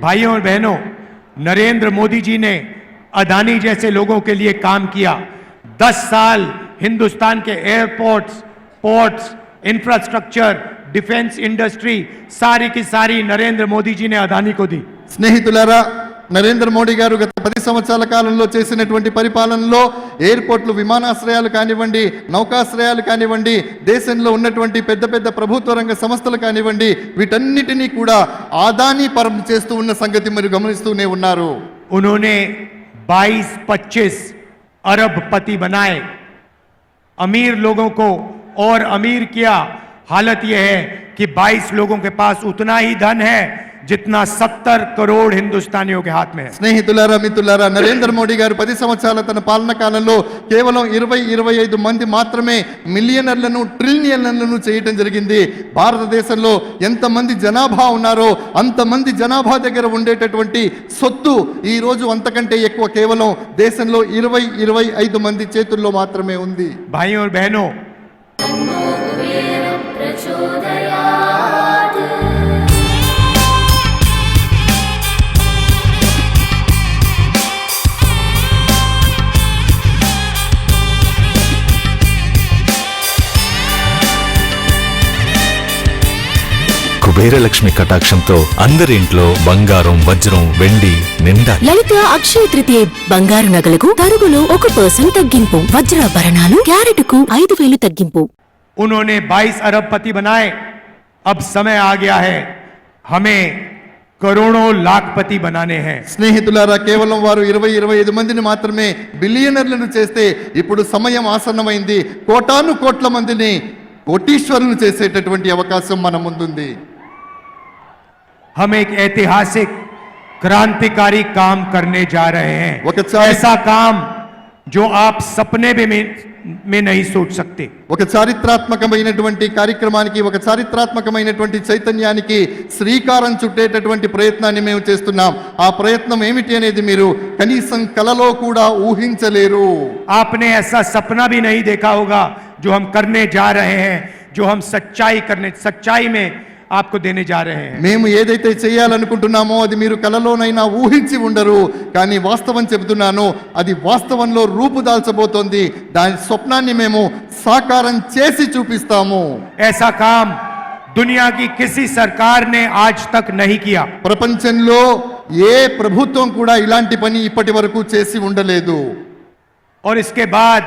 भाइयों और बहनों, नरेंद्र मोदी जी ने अदानी जैसे लोगों के लिए काम किया। दस साल हिंदुस्तान के airports ports infrastructure defence industry सारी की सारी नरेंद्र मोदी जी ने अदानी को दी। स्नेहितुलारा నరేంద్ర మోడీ గారు గత పది సంవత్సరాల కాలంలో చేసినటువంటి పరిపాలనలో ఎయిర్పోర్ట్లు విమానాశ్రయాలు కానివ్వండి నౌకాశ్రయాలు కానివ్వండి దేశంలో ఉన్నటువంటి పెద్ద పెద్ద ప్రభుత్వ రంగ సంస్థలు కానివ్వండి వీటన్నిటినీ కూడా ఆదాని పరం చేస్తూ ఉన్న సంగతి మీరు గమనిస్తూనే ఉన్నారు उन्होंने 22-25 अरब पति बनाए अमीर लोगों को और अमीर किया हालत यह है कि 22 लोगों के पास उतना ही धन है జిత్నా సత్తర్ కరోడ్ హిందుస్థానియో హాత్ మే స్నేహితులారా మిత్రులారా నరేంద్ర మోడీ గారు పది సంవత్సరాల తన పాలన కాలంలో కేవలం ఇరవై ఇరవై ఐదు మంది మాత్రమే మిలియనర్లను ట్రిలియనర్లను చేయటం జరిగింది భారతదేశంలో ఎంతమంది జనాభా ఉన్నారో అంతమంది జనాభా దగ్గర ఉండేటటువంటి సొత్తు ఈరోజు అంతకంటే ఎక్కువ కేవలం దేశంలో ఇరవై ఇరవై ఐదు మంది చేతుల్లో మాత్రమే ఉంది భాయ్ బహనో ప్రచోద కుబేరలక్ష్మి కటాక్షంతో అందరి ఇంట్లో బంగారం వజ్రం వెండి నిండా లలిత అక్షయ తృతీయ బంగారు నగలకు తరుగులో ఒక పర్సెంట్ తగ్గింపు వజ్రాభరణాలు క్యారెట్కు ఐదు వేలు తగ్గింపు उन्होंने 22 अरबपति बनाए अब समय आ गया है हमें करोड़ों लाखपति बनाने हैं స్నేహితులారా కేవలం వారు ఇరవై ఇరవై ఐదు మందిని మాత్రమే బిలియనర్లను చేస్తే ఇప్పుడు సమయం ఆసన్నమైంది కోటాను కోట్ల మందిని కోటీశ్వరులు చేసేటటువంటి అవకాశం మన ముందుంది हम एक ऐतिहासिक क्रांतिकारी काम करने जा रहे हैं वो चाहे- ऐसा काम जो आप सपने में में, में नहीं सोच सकते ఒక చారిత్రాత్మకమైనటువంటి కార్యక్రమానికి ఒక చారిత్రాత్మకమైనటువంటి చైతన్యానికి శ్రీకారం చుట్టేటటువంటి ప్రయత్నాన్ని మేము చేస్తున్నాం ఆ ప్రయత్నం ఏమిటి అనేది మీరు కనీసం కలలో కూడా ఊహించలేరు आपने ऐसा सपना भी नहीं देखा होगा जो हम करने जा रहे हैं जो हम सच्चाई करने सच्चाई में आपको देने जा रहे हैं మేము ఏదైతే చేయాలనుకుంటున్నామో అది మీరు కలలోనైనా ఊహించి ఉండరు కానీ వాస్తవం చెబుతున్నాను అది వాస్తవంలో రూపుదాల్చబోతోంది దాని స్వప్నాన్ని మేము సాకారం చేసి చూపిస్తాము ऐसा काम दुनिया की किसी सरकार ने आज तक नहीं किया ప్రపంచంలో ఏ ప్రభుత్వం కూడా ఇలాంటి పని ఇప్పటి వరకు చేసి ఉండలేదు और इसके बाद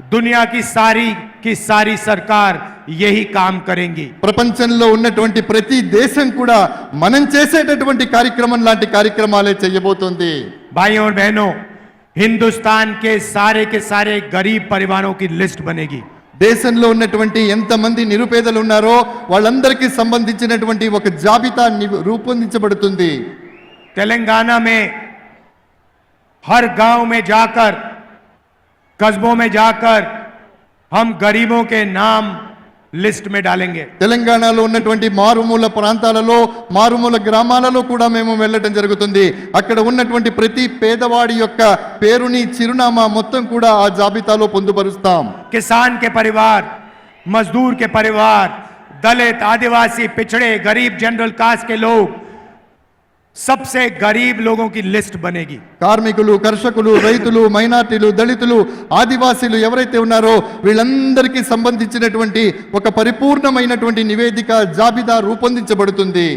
దునియా కి సారీ కి సారీ సర్కార్ యహీ కామ్ కరేంగి ప్రపంచంలో ఉన్నటువంటి ప్రతి దేశం కూడా మనం చేసేటటువంటి కార్యక్రమం లాంటి కార్యక్రమాలే చేయబోతోంది. భాయో బహనో హిందుస్థాన్ కే సారే కే సారే గరీబ్ పరివారో కి లిస్ట్ బనేగి దేశంలో ఉన్నటువంటి ఎంతమంది నిరుపేదలు ఉన్నారో వాళ్ళందరికీ సంబంధించినటువంటి ఒక జాబితా రూపొందించబడుతుంది. తెలంగాణ మే హర్ గావ్ మే జాకర్ कस्बों में जाकर हम गरीबों के नाम लिस्ट में डालेंगे తెలంగాణలో ఉన్నటువంటి మారుమూల ప్రాంతాలలో మారుమూల గ్రామాలలో కూడా మేము వెళ్ళటం జరుగుతుంది అక్కడ ఉన్నటువంటి ప్రతి పేదవాడి యొక్క పేరుని చిరునామా మొత్తం కూడా ఆ జాబితాలో పొందుపరుస్తాం किसान के परिवार मजदूर के परिवार दलित आदिवासी पिछड़े गरीब जनरल कास्ट के लोग सबसे गरीब लोगों की लिस्ट बनेगी కార్మికులు కర్షకులు రైతులు మైనార్టీలు దళితులు ఆదివాసీలు ఎవరైతే ఉన్నారో వీళ్ళందరికీ సంబంధించినటువంటి ఒక పరిపూర్ణమైనటువంటి నివేదిక జాబితా రూపొందించబడుతుంది